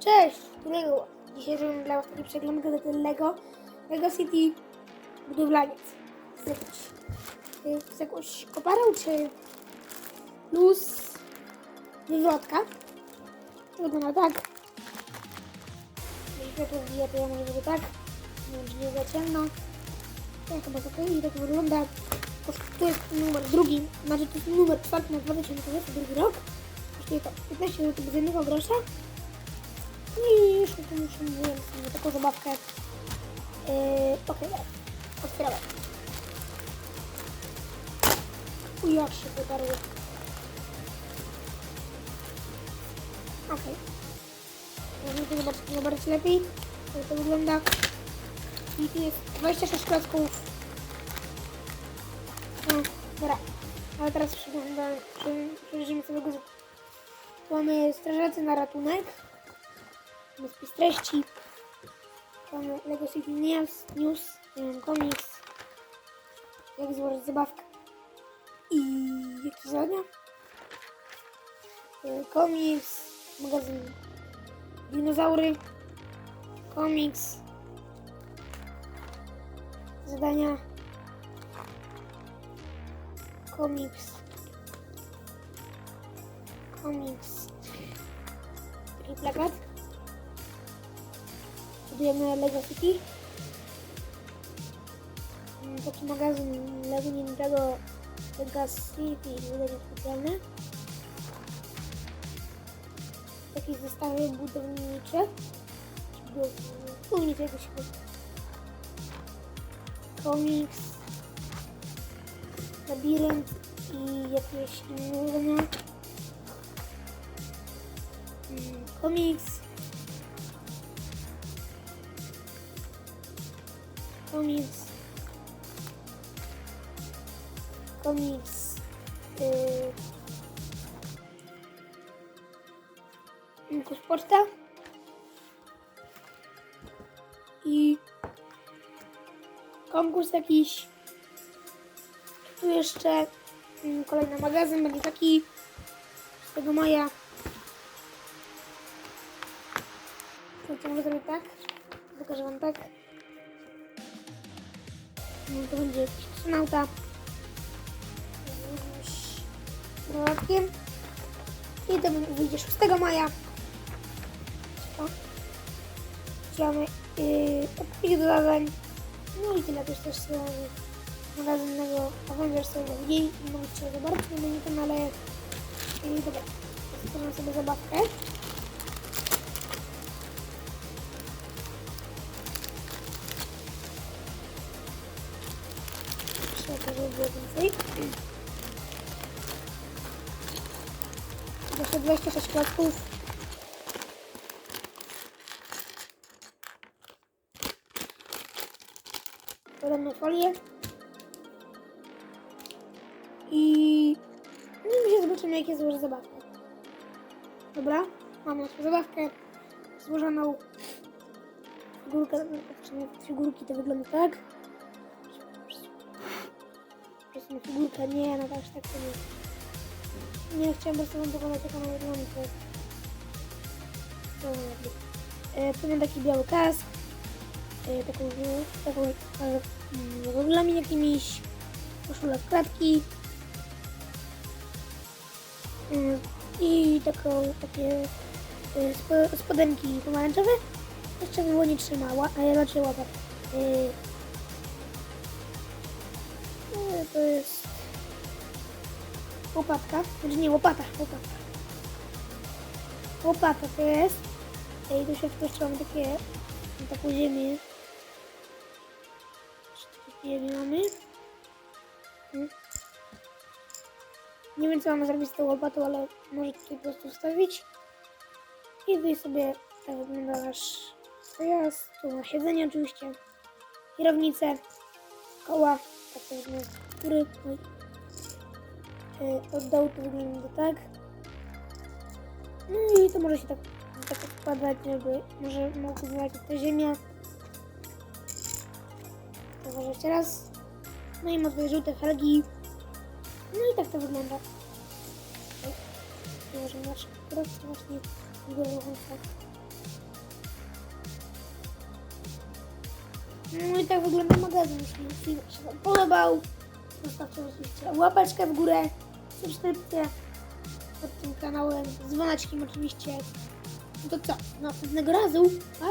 Cześć! Lego. Dzisiaj zrobimy dla Was taki przegląd gazety Lego. Lego City Budowlaniec. Z jakąś, y, z jakąś koparą czy luz wywrotka. To wygląda tak. Jeśli światło wbija, to ja może zrobię tak. Nie wiem, czy nie za ciemno. Ja chyba to i tak wygląda. To jest numer drugi, znaczy to jest numer czwarty na 2022 rok. Kosztuje to 15 zł bez jednego grosza. I jeszcze tu muszę mówiłem sobie taką zabawkę. Yy, Okej, okay, otwieramy. Uj, jak się wydarło. Okej. To zobaczyć, zobaczyć lepiej, jak to wygląda. I tu jest 26 klocków. No, dobra. Ale teraz przejrzymy sobie go. Mamy strażacy na ratunek. Mamy spis treści. Mamy Lego City News, news komiks. Jak złożyć zabawkę. I jakie zadania? Y, Komiks, magazyn Dinozaury, komiks, zadania, komiks, komiks, taki plakat. Budujemy Lego City. Mm, Taki magazyn Lego Ninjago Lego City, wydanie specjalne. Takie zestawy budownicze. Czy budownicze jakoś. Komiks. Labirynt i jakieś inne Komiks. Komiks. Komiks. Yy, poczta. I konkurs jakiś. Tu jeszcze mm, kolejny magazyn będzie taki 6 maja. To może tak? Pokażę wam tak. No to będzie jakiś astronauta. I to wyjdzie 6 maja. Mamy yy, opis do zadań. No i tyle też też są magazynnego Avengers są mniej i możecie zobaczyć na moim kanale. I dobra, stworzę sobie zabawkę. Było więcej. Jeszcze 26 klocków. Podam folię. I... I my się zobaczymy, jak ja złożę zabawkę. Dobra, mam naszą zabawkę złożoną. Figurka, znaczy figurki to wygląda tak. To jest na figurka, nie, no aż tak to nie. Nie chciałam po prostu wam pokazać, jak ona wygląda. To. E, mam taki biały kask. E, taką, taką e, mm, roglami jakimiś. Koszula w kratki. Mm, I taką, takie e, spo, spodenki pomarańczowe. Jeszcze było nie trzymała, a ja raczej łapę. E, e, to jest łopatka, znaczy nie łopata, łopata. Łopata to jest. I tu się mamy takie, taką ziemię. Taką ziemię mamy. Nie wiem co mamy zrobić z tą łopatą, ale może tutaj po prostu wstawić. I tutaj sobie tak wygląda nasz pojazd. Tu ma siedzenie oczywiście. Kierownicę, koła, tak to wygląda który tutaj e, oddał, to wygląda tak. No i to może się tak, tak odpadać, żeby może mogło znaleźć ta ziemia. To może jeszcze raz. No i ma tutaj żółte felgi. No i tak to wygląda. Może masz teraz właśnie go No i tak wygląda magazyn. Jeśli film się podobał, zostawcie oczywiście łapeczkę w górę, subskrypcję pod tym kanałem, z dzwoneczkiem oczywiście. No to co, do następnego razu. Pa!